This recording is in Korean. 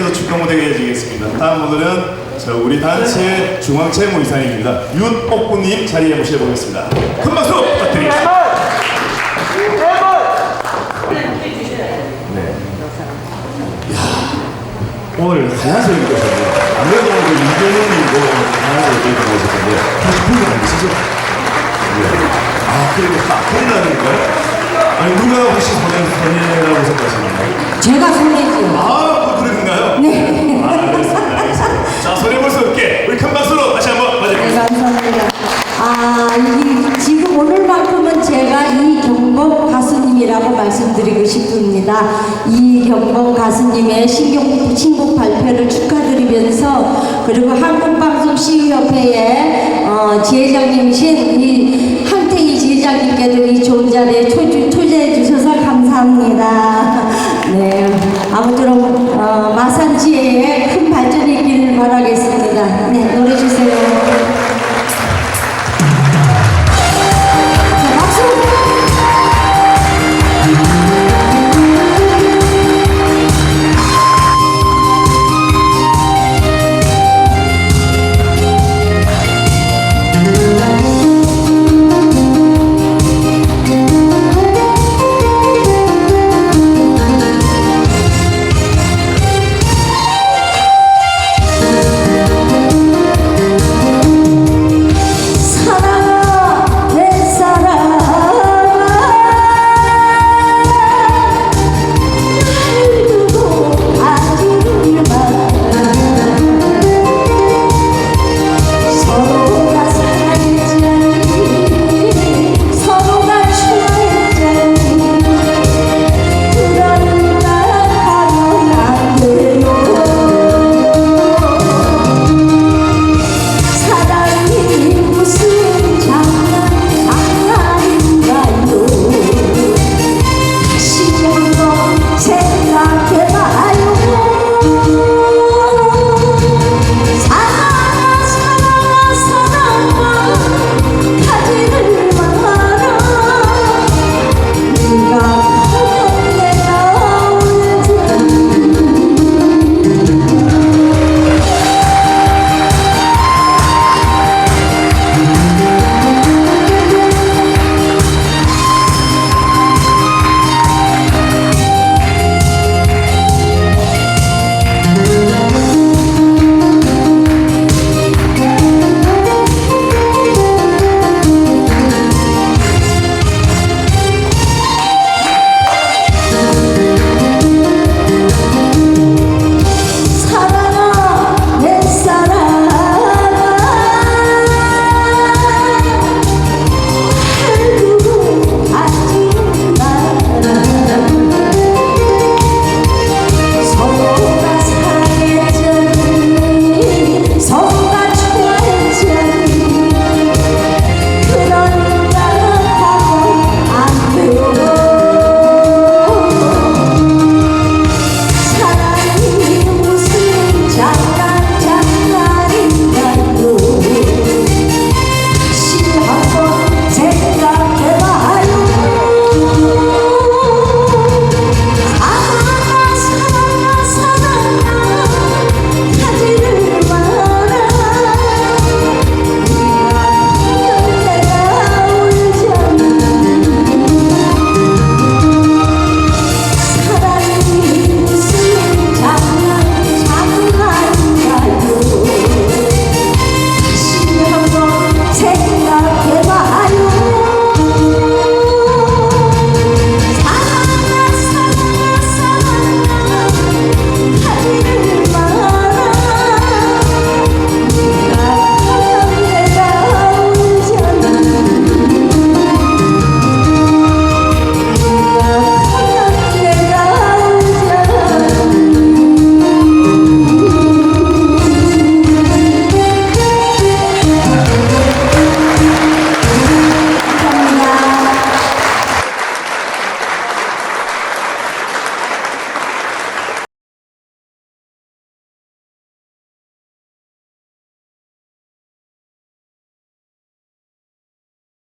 계속해서 축하 무대가 이어지겠습니다. 다음 분들은 저 우리 단체 중앙채무 이사님입니다. 윤옥구님 자리에 모셔보겠습니다. 큰 박수 부탁드립니다. 네. 야, 오늘 하얀색 입고 오셨네요. 아무래도 이경영님도 하얀색 입고 오셨는데 다시 분이 아니시죠? 네. 아, 그리고 다 혼나는 거예요? 아니, 누가 혹시 생각 말씀드리고 싶습니다. 이경범 가수님의 신곡, 신곡 발표를 축하드리면서 그리고 한국방송 CU협회의 어, 지회장님이신 이 한태희 지회장님께도 이 좋은 자리에 초주,